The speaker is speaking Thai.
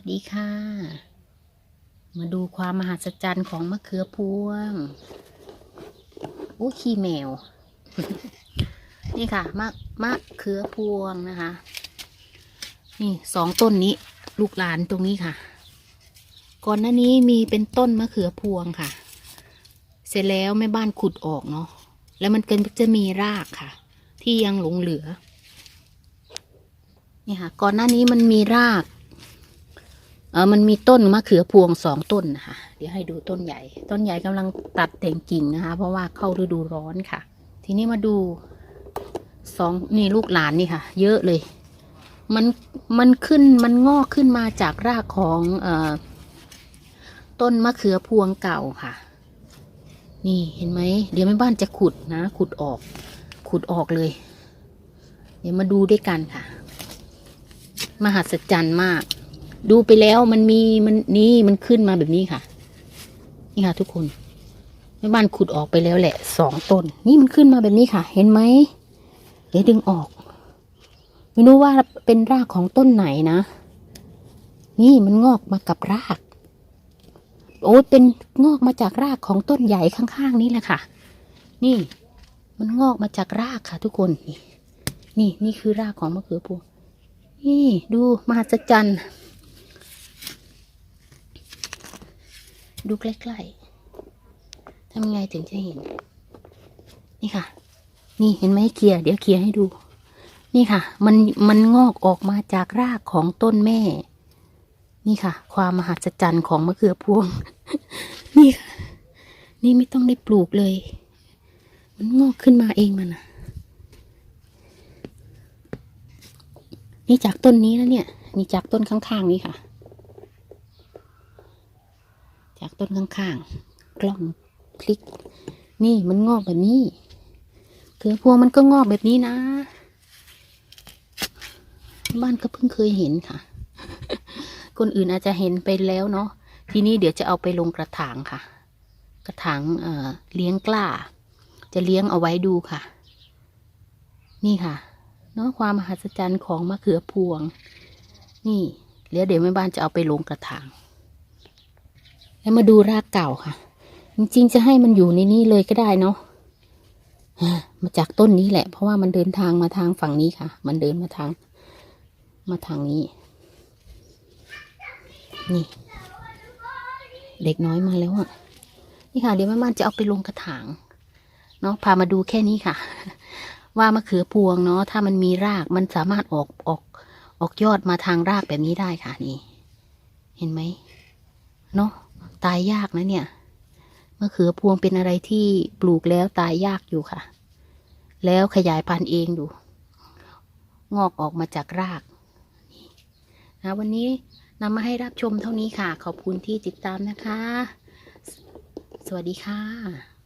วัสดีค่ะ มาดูความมหัศจรรย์ของมะเขือพวงโอ้ขี้แมว นี่ค่ะ มะมะเขือพวงนะคะ นี่สองต้นนี้ ลูกหลานตรงนี้ค่ะ ก่อนหน้านี้มีเป็นต้นมะเขือพวงค่ะ เสร็จแล้วแม่บ้านขุดออกเนาะ แล้วมันก็จะมีรากค่ะ ที่ยังหลงเหลือ นี่ค่ะ ก่อนหน้านี้มันมีราก เออมันมีต้นมะเขือพวงสองต้นนะคะเดี๋ยวให้ดูต้นใหญ่ ต้นใหญ่กำลังตัดแต่งกิ่งนะคะ เพราะว่าเข้าฤดูร้อนค่ะ ทีนี้มาดูสองนี่ลูกหลานนี่ค่ะ เยอะเลย มันมันขึ้นมันงอกขึ้นมาจากรากของเอ่อต้นมะเขือพวงเก่าค่ะ นี่เห็นไหมเดี๋ยวแม่บ้านจะขุดนะ ขุดออก ขุดออกเลย เดี๋ยวมาดูด้วยกันค่ะ มหัศจรรย์มาก ดูไปแล้วมันมีมันนี่มันขึ้นมาแบบนี้ค่ะ นี่ค่ะ ทุกคนแม่บ้านขุดออกไปแล้วแหละสองต้น นี่มันขึ้นมาแบบนี้ค่ะ เห็นไหมเดี๋ยวดึงออก ไม่รู้ว่าเป็นรากของต้นไหนนะ นี่มันงอกมากับราก โอ้เป็นงอกมาจากรากของต้นใหญ่ข้างๆนี้แหละค่ะ นี่ มันงอกมาจากรากค่ะ ทุกคน นี่ นี่นี่คือรากของมะเขือพวงนี่ดูมหัศจรรย์ ดูใกล้ๆทำไงถึงจะเห็น นี่ค่ะ นี่เห็นไหมเคลียเดี๋ยวเคลียให้ดู นี่ค่ะ มันมันงอกออกมาจากรากของต้นแม่ นี่ค่ะ ความมหัศจรรย์ของมะเขือพวง นี่ค่ะ นี่ไม่ต้องได้ปลูกเลย มันงอกขึ้นมาเองมันนะนี่จากต้นนี้แล้วเนี่ย นี่จากต้นข้างๆนี้ค่ะ จากต้นข้างๆ กล้องพลิก นี่มันงอกแบบนี้เขือพวงมันก็งอกแบบนี้นะ บ้านก็เพิ่งเคยเห็นค่ะ คนอื่นอาจจะเห็นไปแล้วเนาะ ทีนี้เดี๋ยวจะเอาไปลงกระถางค่ะ กระถางเเลี้ยงกล้า จะเลี้ยงเอาไว้ดูค่ะ นี่ค่ะ เนาะความมหัศจรรย์ของมะเขือพวง นี่ แล้วเดี๋ยวแม่บ้านจะเอาไปลงกระถาง แล้วมาดูรากเก่าค่ะ จริงๆจะให้มันอยู่ในนี้เลยก็ได้เนาะมาจากต้นนี้แหละ เพราะว่ามันเดินทางมาทางฝั่งนี้ค่ะ มันเดินมาทาง มาทางนี้ นี่ เด็กน้อยมาแล้วอะ นี่ค่ะ เดี๋ยวแม่บ้านจะเอาไปลงกระถาง เนาะพามาดูแค่นี้ค่ะ ว่ามะเขือพวงเนาะถ้ามันมีรากมันสามารถออกออก ออกยอดมาทางรากแบบนี้ได้ค่ะ นี่ เห็นไหมเนาะ ตายยากนะเนี่ยมะเขือพวงเป็นอะไรที่ปลูกแล้วตายยากอยู่ค่ะ แล้วขยายพันธุ์เองดู งอกออกมาจากรากนี่นะวันนี้นำมาให้รับชมเท่านี้ค่ะ ขอบคุณที่ติดตามนะคะ สวัสดีค่ะ